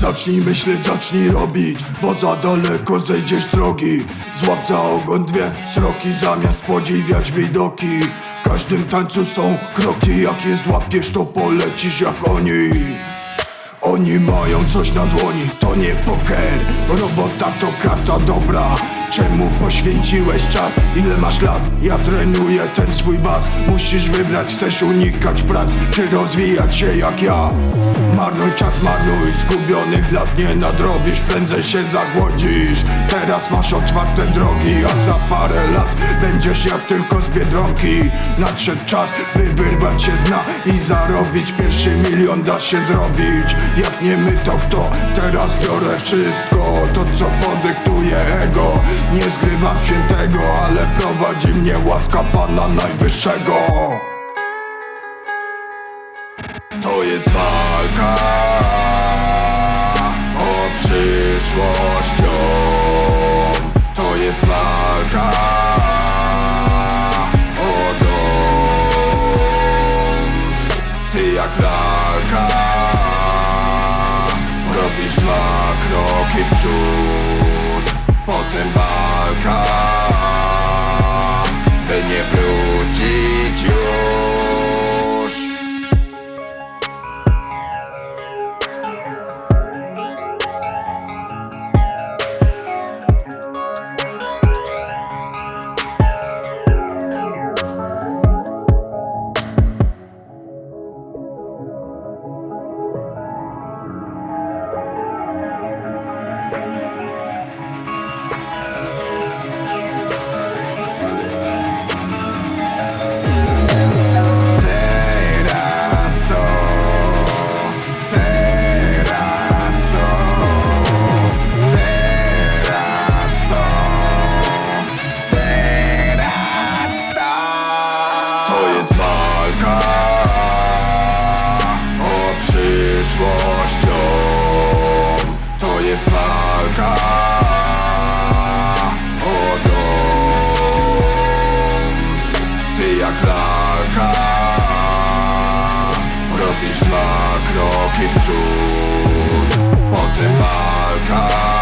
Zacznij myśleć, zacznij robić Bo za daleko zejdziesz z drogi. Złap za ogon dwie sroki Zamiast podziwiać widoki. W każdym tańcu są kroki Jak je złapiesz to polecisz jak oni. Oni mają coś na dłoni, to nie poker. Robota to karta dobra Czemu poświęciłeś czas? Ile masz lat? Ja trenuję ten swój bas Musisz wybrać, chcesz unikać prac Czy rozwijać się jak ja? Marnuj czas, marnuj Zgubionych lat nie nadrobisz Prędzej się zagłodzisz Teraz masz otwarte drogi A za parę lat będziesz jak tylko z Biedronki Nadszedł czas, by wyrwać się z dna I zarobić pierwszy milion da się zrobić Jak nie my to kto? Teraz biorę wszystko To co podyktuje ego Nie zgrywam świętego Ale prowadzi mnie łaska Pana Najwyższego. To jest walka o przyszłością. To jest walka o dom. Ty jak lalka Robisz dwa kroki w przód Potem walka przyszłością. To jest walka o dom. Ty jak lalka Robisz dwa kroki w przód Potem walka